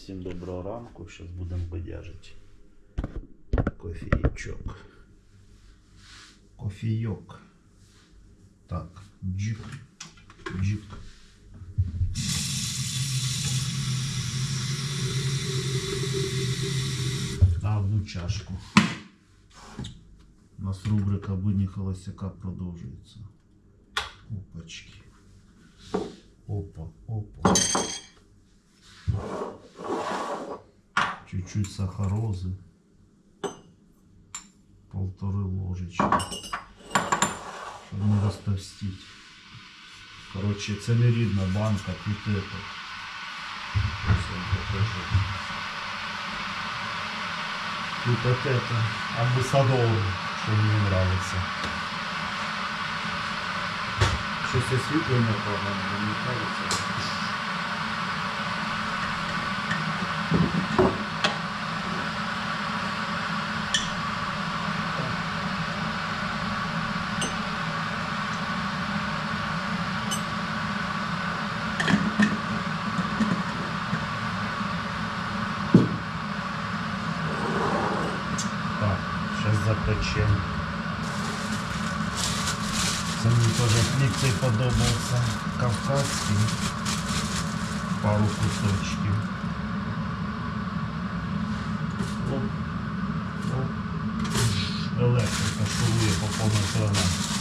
Всім доброго ранку, зараз будемо бодяжити. Кофійчок. Кофійок. Так, джик, джик. На одну чашку. У нас рубрика будні холостяка продовжується. Опачки. Опа, опа Чуть-чуть сахарозы. Полторы ложечки. Щоб не розтовстіть. Короче, це не рідна банка, тут это. Ось я вам покажу. Тут вот это, амбассадор, що мені нравится. Щось освітлення погано, мені кажется. запечем. Це мені теж хліб цей подобається. Кавказський. Пару кусочків. Оп. Оп. Електрика шурує по повній програмі.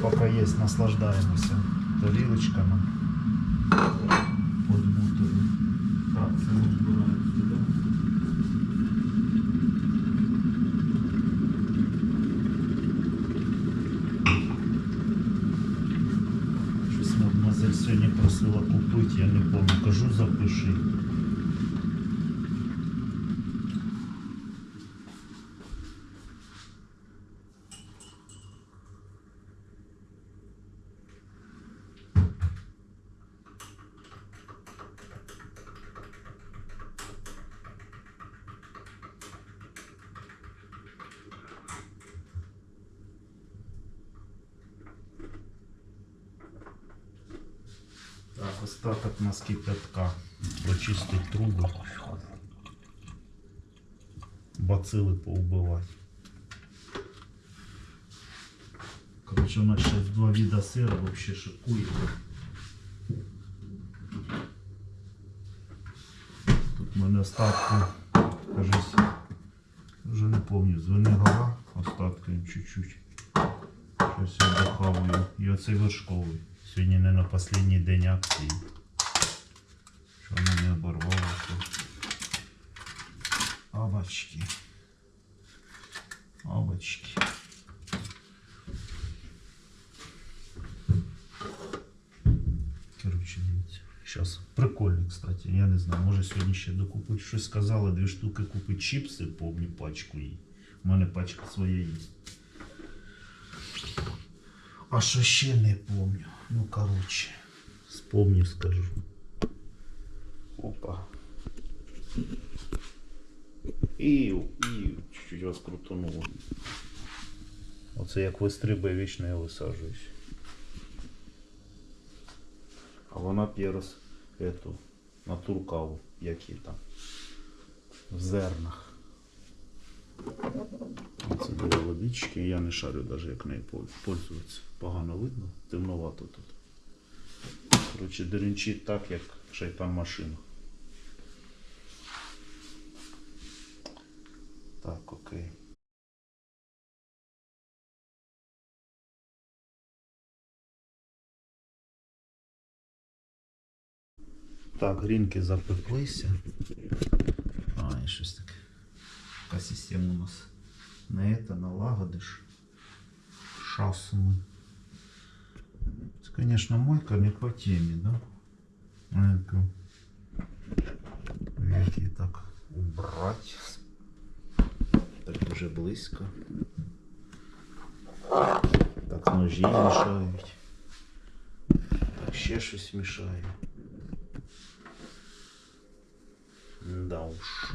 Поки є, наслаждаємося тарілочками. Подбутою. Так, це ми просила купити, я не пам'ятаю. Кажу, запиши. Так, остаток у нас кипятка. Почистить труби. Бацили поубивати. Короче, у нас сейчас два вида сыра вообще шикует. Тут в мене остатки, кажись, вже не помню, звини гора, остатки чуть-чуть. Щось я дохавую. І оцей вершковий. Сьогодні не на останній день акції. Що воно не оборвалося. Абачки. Абачки. Короче, дивіться. Сейчас прикольно, кстати. Я не знаю, може сьогодні ще докупити. Щось сказали, дві штуки купити чіпси, повні пачку їй. У мене пачка своя є. А що ще не помню. Ну, короче, вспомню, скажу. Опа. Іу, чуть-чуть вас крутануло. Оце як вистрибає вічно я висаджуюсь. А вона п'є роз эту натуркаву, які там. В зернах. Це були водички, я не шарю навіть як нею польз- пользуватися. Погано видно, темновато тут. Коротше, деренчить так, як шайтан машина. Так, окей. Так, грінки запеклися. А, і щось таке. Така система у нас. На это налагодиш. Шасами. Это, конечно, мойка не по теме, да? Это... Веки так убрать. Так уже близько. Так ножі мішають. Так ще щось мішає. Да уж.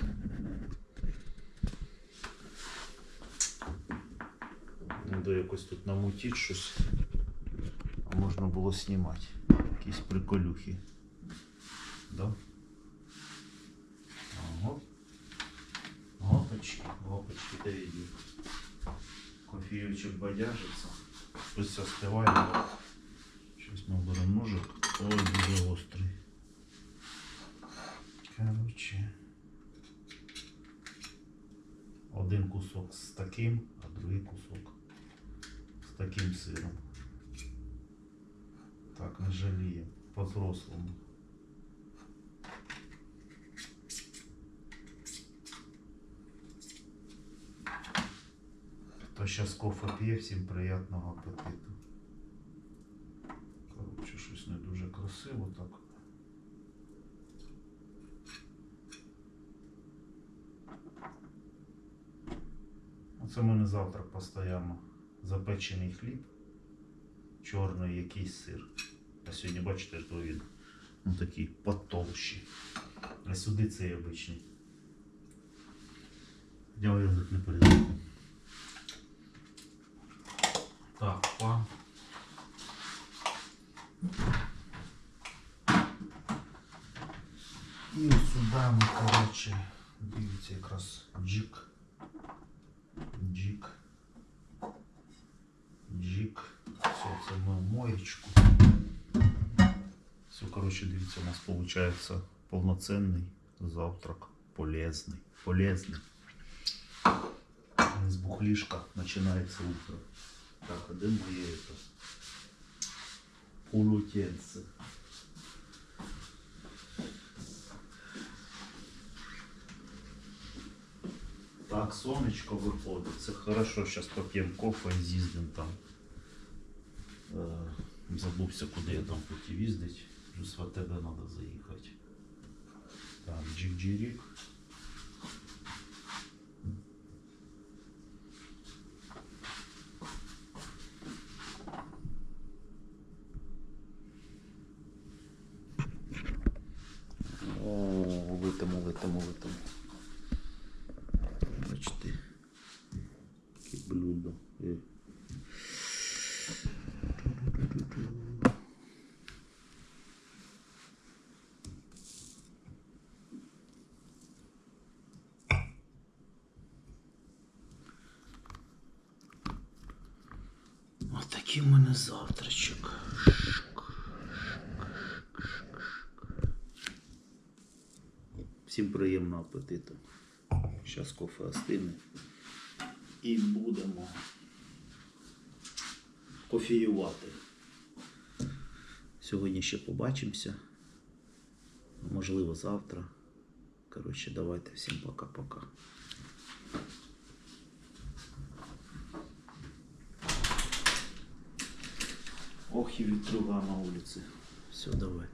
Треба якось тут намутити щось. А можна було знімати. Якісь приколюхи. Да? Ого. Гопочки, гопочки, та віді. Кофійочок бадяжиться. Щось остиває. Щось ми беремо ножик. Ой, дуже гострий. Короче. Один кусок з таким, а другий кусок таким сиром. Так, не. По-взрослому. Хто зараз кофе п'є, всім приємного апетиту. Коротше, щось не дуже красиво так. Оце в мене завтрак постійно. Запечений хліб, чорний якийсь сир. А сьогодні, бачите, що він ну, такий потовщий. А сюди цей обичний. Я язик не передаю. Так, па. І сюди ми, коротше, дивіться якраз. Джик. Джик. моєчку. Все, коротше, дивіться, у нас виходить повноцінний завтрак. Полезний. Полезний. З бухлішка починається утро. Так, а де моє это? полотенце? Так, сонечко виходить. Це хорошо, зараз поп'ємо кофе і з'їздимо там. Забувся, куди я там хотів їздити. Вже з ВТБ треба заїхати. Так, джик-джирік. О, витимо, витимо, витимо. Бачите. Таке блюдо. Е. Такий в мене завтрачок. Всім приємного апетиту. Зараз кофе остине. І будемо кофіювати. Сьогодні ще побачимося. Можливо, завтра. Коротше, давайте всім пока-пока. Ох, и вітруга на улице. Все, давай.